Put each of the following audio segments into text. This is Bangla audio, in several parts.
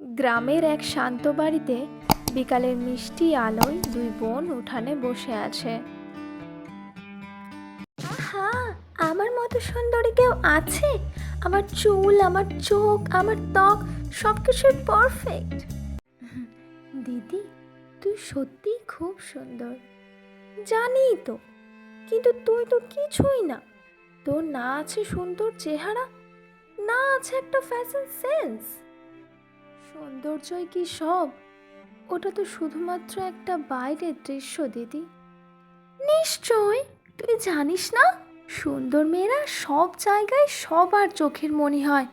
গ্রামের এক শান্ত বাড়িতে বিকালের মিষ্টি আলোয় দুই বোন উঠানে বসে আছে। আহা আমার মতো সুন্দরী কেউ আছে? আমার চুল আমার চোখ আমার ত্বক সব কিছুই পারফেক্ট দিদি তুই সত্যিই খুব সুন্দর। জানি তো কিন্তু তুই তো কিছুই না। তোর না আছে সুন্দর চেহারা না আছে একটা ফ্যাশন সেন্স সৌন্দর্যই কি সব? ওটা তো শুধুমাত্র একটা বাইরের দৃশ্য, দিদি। নিশ্চয় তুই জানিস না? সুন্দর মেয়েরা সব জায়গায় সবার চোখের মনি হয়।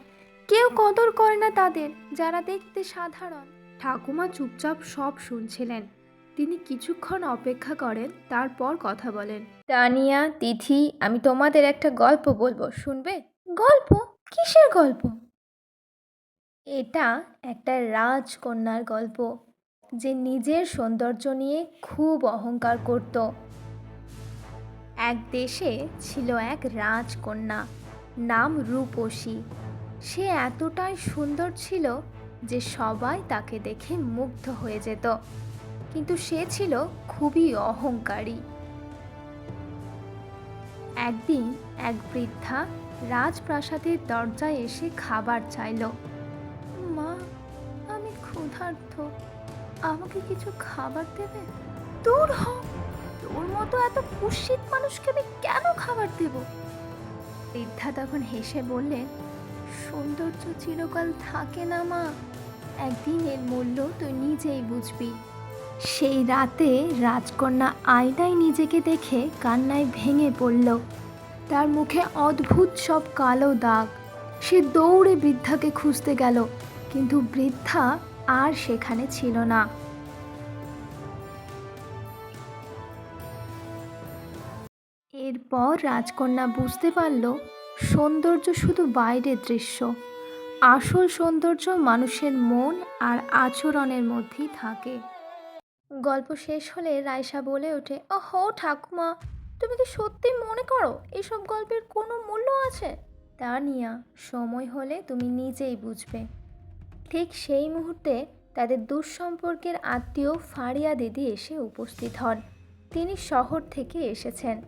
কেউ কদর করে না তাদের, যারা দেখতে সাধারণ। ঠাকুমা চুপচাপ সব শুনছিলেন। তিনি কিছুক্ষণ অপেক্ষা করেন, তারপর কথা বলেন। তানিয়া, তিথি, আমি তোমাদের একটা গল্প বলব, শুনবে? গল্প? কিসের গল্প? এটা একটা রাজকন্যার গল্প যে নিজের সৌন্দর্য নিয়ে খুব অহংকার করত। এক দেশে ছিল এক রাজকন্যা নাম রূপসী। সে এতটাই সুন্দর ছিল যে সবাই তাকে দেখে মুগ্ধ হয়ে যেত। কিন্তু সে ছিল খুবই অহংকারী। একদিন এক বৃদ্ধা রাজপ্রাসাদের দরজায় এসে খাবার চাইলো। আমি ক্ষুধার্ত আমাকে কিছু খাবার দেবে? দূর হ। তোর মতো এত কুৎসিত মানুষকে আমি কেন খাবার দেব? বৃদ্ধা তখন হেসে বললেন সৌন্দর্য চিরকাল থাকে না, মা। একদিন এর মূল্য তুই নিজেই বুঝবি। সেই রাতে রাজকন্যা আয়নায় নিজেকে দেখে কান্নায় ভেঙে পড়ল। তার মুখে অদ্ভুত সব কালো দাগ। সে দৌড়ে বৃদ্ধাকে খুঁজতে গেল, কিন্তু বৃদ্ধা আর সেখানে ছিল না। এরপর রাজকন্যা বুঝতে পারল, সৌন্দর্য শুধু বাইরের দৃশ্য। আসল সৌন্দর্য মানুষের মন আর আচরণের মধ্যেই থাকে। গল্প শেষ হলে রায়সা বলে ওঠে ও হো ঠাকুমা, তুমি কি সত্যি মনে করো এসব গল্পের কোনো মূল্য আছে? তা নিয়া, সময় হলে তুমি নিজেই বুঝবে। ঠিক সেই মুহূর্তে তাদের দুঃসম্পর্কের আত্মীয় ফারিয়া দিদি এসে উপস্থিত হন। তিনি শহর থেকে এসেছেন।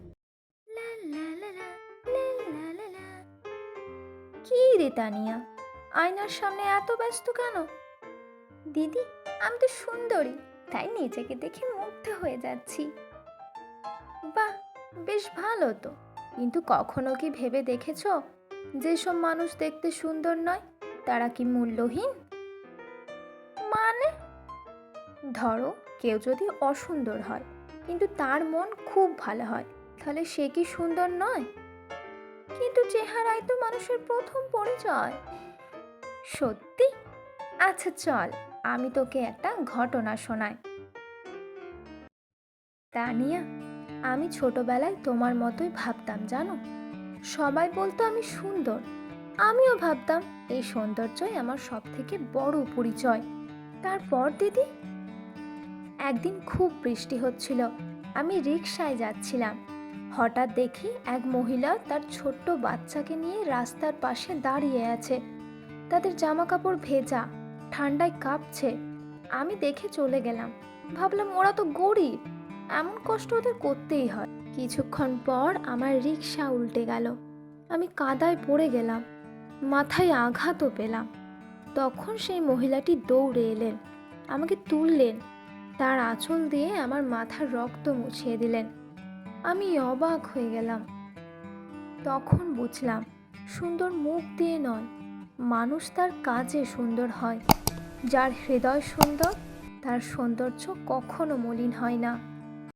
কি রে তানিয়া, আয়নার সামনে এত ব্যস্ত কেন? দিদি, আমি তো সুন্দরী, তাই নিজেকে দেখে মুগ্ধ হয়ে যাচ্ছি। বাহ, বেশ ভালো তো। কিন্তু কখনো কি ভেবে দেখেছ যেসব মানুষ দেখতে সুন্দর নয়? তারা কি মূল্যহীন? মানে? ধরো, কেউ যদি অসুন্দর হয়, কিন্তু তার মন খুব ভালো হয়, তাহলে সে কি সুন্দর নয়? কিন্তু চেহারাই তো মানুষের প্রথম পরিচয়। সত্যি? আচ্ছা চল, আমি তোকে একটা ঘটনা শোনাই। তানিয়া, আমি ছোটবেলায় তোমার মতোই ভাবতাম, জানো? সবাই বলতো আমি সুন্দর। আমিও ভাবতাম, এই সৌন্দর্যই আমার সব থেকে বড় পরিচয়। তারপর, দিদি? একদিন খুব বৃষ্টি হচ্ছিল। আমি রিক্সায় যাচ্ছিলাম। হঠাৎ দেখি এক মহিলা তার ছোট্ট বাচ্চাকে নিয়ে রাস্তার পাশে দাঁড়িয়ে আছে। তাদের জামা কাপড় ভেজা ঠান্ডায় কাঁপছে। আমি দেখে চলে গেলাম। ভাবলাম, ওরা তো গরিব। এমন কষ্ট ওদের করতেই হয়। কিছুক্ষণ পর আমার রিক্সা উল্টে গেল। আমি কাদায় পড়ে গেলাম। মাথায় আঘাতও পেলাম। তখন সেই মহিলাটি দৌড়ে এলেন, আমাকে তুললেন। তার আঁচল দিয়ে আমার মাথার রক্ত মুছিয়ে দিলেন। আমি অবাক হয়ে গেলাম। তখন বুঝলাম, সুন্দর মুখ দিয়ে নয়, মানুষ তার কাজে সুন্দর হয়। যার হৃদয় সুন্দর, তার সৌন্দর্য কখনো মলিন হয় না।